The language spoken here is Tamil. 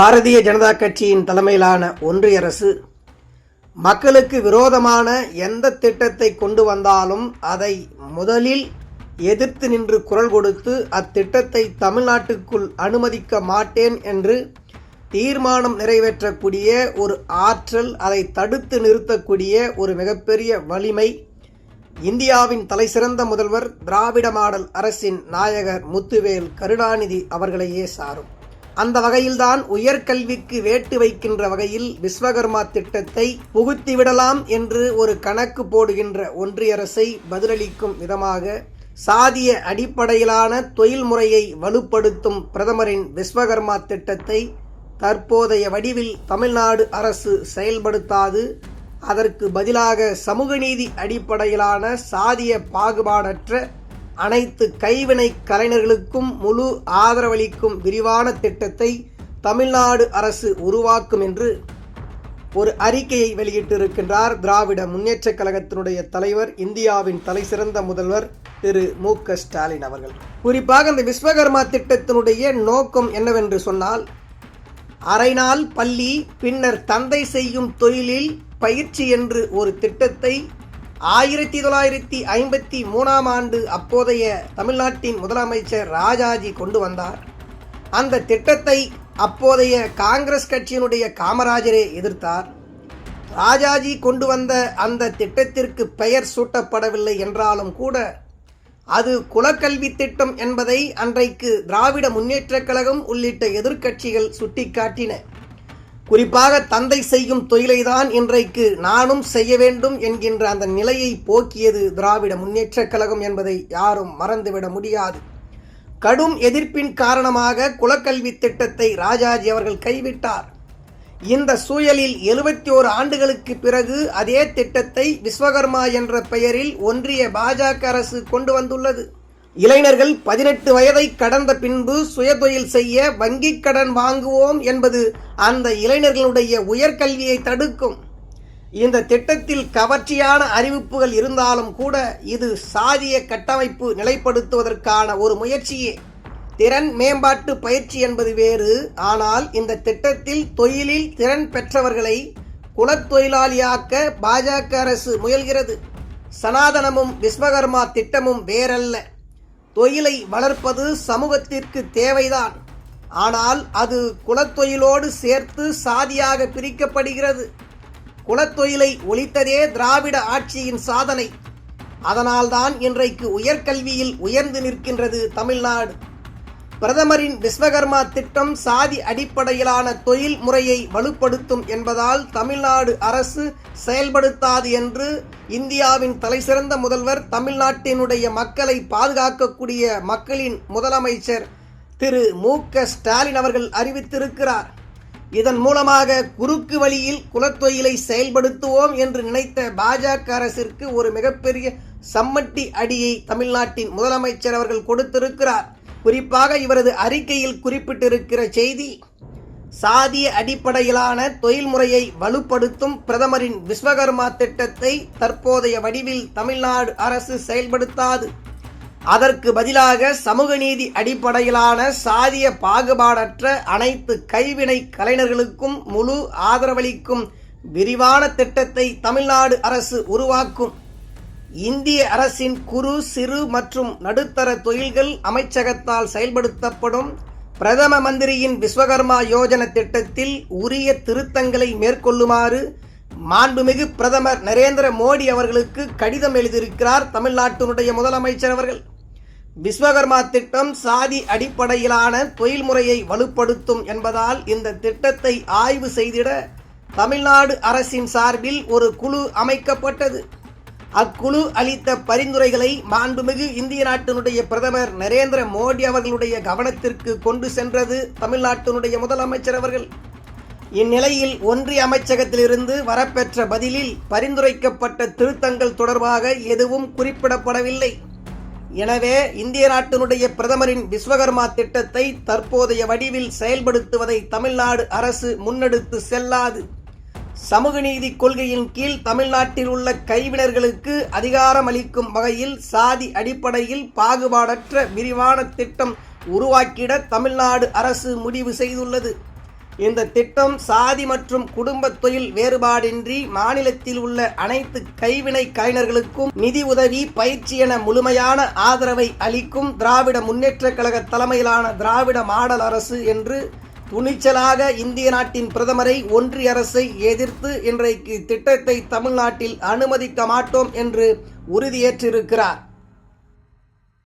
பாரதிய ஜனதா கட்சியின் தலைமையிலான ஒன்றிய அரசு மக்களுக்கு விரோதமான எந்த திட்டத்தை கொண்டு வந்தாலும் அதை முதலில் எதிர்த்து நின்று குரல் கொடுத்து அத்திட்டத்தை தமிழ்நாட்டுக்குள் அனுமதிக்க மாட்டேன் என்று தீர்மானம் நிறைவேற்றக்கூடிய ஒரு ஆற்றல் அதை தடுத்து நிறுத்தக்கூடிய ஒரு மிகப்பெரிய வலிமை இந்தியாவின் தலைசிறந்த முதல்வர் திராவிட மாடல் அரசின் நாயகர் முத்துவேல் கருணாநிதி அவர்களையே சாரும். அந்த வகையில்தான் உயர்கல்விக்கு வேட்டு வைக்கின்ற வகையில் விஸ்வகர்மா திட்டத்தை புகுத்திவிடலாம் என்று ஒரு கணக்கு போடுகின்ற ஒன்றிய அரசை பதிலளிக்கும் விதமாக சாதிய அடிப்படையிலான தொழில்முறையை வலுப்படுத்தும் பிரதமரின் விஸ்வகர்மா திட்டத்தை தற்போதைய வடிவில் தமிழ்நாடு அரசு செயல்படுத்தாது. அதற்கு பதிலாக சமூக நீதி அடிப்படையிலான சாதிய பாகுபாடற்ற அனைத்து கைவினை கலைஞர்களுக்கும் முழு ஆதரவளிக்கும் விரிவான திட்டத்தை தமிழ்நாடு அரசு உருவாக்கும் என்று ஒரு அறிக்கையை வெளியிட்டிருக்கின்றார் திராவிட முன்னேற்றக் கழகத்தினுடைய தலைவர் இந்தியாவின் தலைசிறந்த முதல்வர் திரு மு க ஸ்டாலின் அவர்கள். குறிப்பாக இந்த விஸ்வகர்மா திட்டத்தினுடைய நோக்கம் என்னவென்று சொன்னால் அரை நாள் பள்ளி பின்னர் தந்தை செய்யும் தொழிலில் பயிற்சி என்று ஒரு திட்டத்தை ஆயிரத்தி தொள்ளாயிரத்தி ஐம்பத்தி மூணாம் ஆண்டு அப்போதைய தமிழ்நாட்டின் முதலமைச்சர் ராஜாஜி கொண்டு வந்தார். அந்த திட்டத்தை அப்போதைய காங்கிரஸ் கட்சியினுடைய காமராஜரே எதிர்த்தார். ராஜாஜி கொண்டு வந்த அந்த திட்டத்திற்கு பெயர் சூட்டப்படவில்லை என்றாலும் கூட அது குலக்கல்வி திட்டம் என்பதை அன்றைக்கு திராவிட முன்னேற்றக் கழகம் உள்ளிட்ட எதிர்க்கட்சிகள் சுட்டிக்காட்டின. குறிப்பாக தந்தை செய்யும் தொழிலைதான் இன்றைக்கு நானும் செய்ய வேண்டும் என்கின்ற அந்த நிலையை போக்கியது திராவிட முன்னேற்றக் கழகம் என்பதை யாரும் மறந்துவிட முடியாது. கடும் எதிர்ப்பின் காரணமாக குலக்கல்வி திட்டத்தை ராஜாஜி அவர்கள் கைவிட்டார். இந்த சூழலில் எழுபத்தி ஓரு ஆண்டுகளுக்கு பிறகு அதே திட்டத்தை விஸ்வகர்மா என்ற பெயரில் ஒன்றிய பாஜக அரசு கொண்டு வந்துள்ளது. இளைஞர்கள் பதினெட்டு வயதை கடந்த பின்பு சுயதொழில் செய்ய வங்கிக் கடன் வாங்குவோம் என்பது அந்த இளைஞர்களுடைய உயர்கல்வியை தடுக்கும். இந்த திட்டத்தில் கவர்ச்சியான அறிவிப்புகள் இருந்தாலும் கூட இது சாதிய கட்டமைப்பு நிலைப்படுத்துவதற்கான ஒரு முயற்சியே. திறன் மேம்பாட்டு பயிற்சி என்பது வேறு. ஆனால் இந்த திட்டத்தில் தொழிலில் திறன் பெற்றவர்களை குலத்தொழிலாளியாக்க பாஜக அரசு முயல்கிறது. சனாதனமும் விஸ்வகர்மா திட்டமும் வேறல்ல. தொழிலை வளர்ப்பது சமூகத்திற்கு தேவைதான். ஆனால் அது குலத்தொழிலோடு சேர்த்து சாதியாக பிரிக்கப்படுகிறது. குலத்தொழிலை ஒழித்ததே திராவிட ஆட்சியின் சாதனை. அதனால்தான் இன்றைக்கு உயர்கல்வியில் உயர்ந்து நிற்கின்றது தமிழ்நாடு. பிரதமரின் விஸ்வகர்மா திட்டம் சாதி அடிப்படையிலான தொழில் முறையை வலுப்படுத்தும் என்பதால் தமிழ்நாடு அரசு செயல்படுத்தாது என்று இந்தியாவின் தலைசிறந்த முதல்வர் தமிழ்நாட்டினுடைய மக்களை பாதுகாக்கக்கூடிய மக்களின் முதலமைச்சர் திரு மு க ஸ்டாலின் அவர்கள் அறிவித்திருக்கிறார். இதன் மூலமாக குறுக்கு வழியில் குலத்தொயிலை செயல்படுத்துவோம் என்று நினைத்த பாஜக அரசிற்கு ஒரு மிகப்பெரிய சம்மட்டி அடியை தமிழ்நாட்டின் முதலமைச்சர் அவர்கள் கொடுத்திருக்கிறார். குறிப்பாக இவரது அறிக்கையில் குறிப்பிட்டிருக்கிற செய்தி சாதிய அடிப்படையிலான தொழில்முறையை வலுப்படுத்தும் பிரதமரின் விஸ்வகர்மா திட்டத்தை தற்போதைய வடிவில் தமிழ்நாடு அரசு செயல்படுத்தாது. அதற்கு பதிலாக சமூக நீதி அடிப்படையிலான சாதிய பாகுபாடற்ற அனைத்து கைவினை கலைஞர்களுக்கும் முழு ஆதரவளிக்கும் விரிவான திட்டத்தை தமிழ்நாடு அரசு உருவாக்கும். இந்திய அரசின் குறு சிறு மற்றும் நடுத்தர தொழில்கள் அமைச்சகத்தால் செயல்படுத்தப்படும் பிரதம மந்திரியின் விஸ்வகர்மா யோஜன திட்டத்தில் உரிய திருத்தங்களை மேற்கொள்ளுமாறு மாண்புமிகு பிரதமர் நரேந்திர மோடி அவர்களுக்கு கடிதம் எழுதியிருக்கிறார் தமிழ்நாட்டினுடைய முதலமைச்சர் அவர்கள். விஸ்வகர்மா திட்டம் சாதி அடிப்படையிலான தொழில்முறையை வலுப்படுத்தும் என்பதால் இந்த திட்டத்தை ஆய்வு செய்திட தமிழ்நாடு அரசின் சார்பில் ஒரு குழு அமைக்கப்பட்டது. அக்குழு அளித்த பரிந்துரைகளை மாண்புமிகு இந்திய நாட்டினுடைய பிரதமர் நரேந்திர மோடி அவர்களுடைய கவனத்திற்கு கொண்டு சென்றது தமிழ்நாட்டினுடைய முதலமைச்சர் அவர்கள். இந்நிலையில் ஒன்றிய அமைச்சகத்திலிருந்து வரப்பெற்ற பதிலில் பரிந்துரைக்கப்பட்ட திருத்தங்கள் தொடர்பாக எதுவும் குறிப்பிடப்படவில்லை. எனவே இந்திய நாட்டினுடைய பிரதமரின் விஸ்வகர்மா திட்டத்தை தற்போதைய வடிவில் செயல்படுத்துவதை தமிழ்நாடு அரசு முன்னெடுத்து செல்லாது. சமூக நீதி கொள்கையின் கீழ் தமிழ்நாட்டில் உள்ள கைவினர்களுக்கு அதிகாரம் அளிக்கும் வகையில் சாதி அடிப்படையில் பாகுபாடற்ற விரிவான திட்டம் உருவாக்கிட தமிழ்நாடு அரசு முடிவு செய்துள்ளது. இந்த திட்டம் சாதி மற்றும் குடும்ப தொழில் வேறுபாடின்றி மாநிலத்தில் உள்ள அனைத்து கைவினை கலைஞர்களுக்கும் நிதி உதவி பயிற்சி என முழுமையான ஆதரவை அளிக்கும் திராவிட முன்னேற்றக் கழக தலைமையிலான திராவிட மாடல் அரசு என்று துணிச்சலாக இந்திய நாட்டின் பிரதமரை ஒன்றிய அரசை எதிர்த்து இன்றைக்கு திட்டத்தை தமிழ்நாட்டில் அனுமதிக்க மாட்டோம் என்று உறுதியேற்றிருக்கிறார்.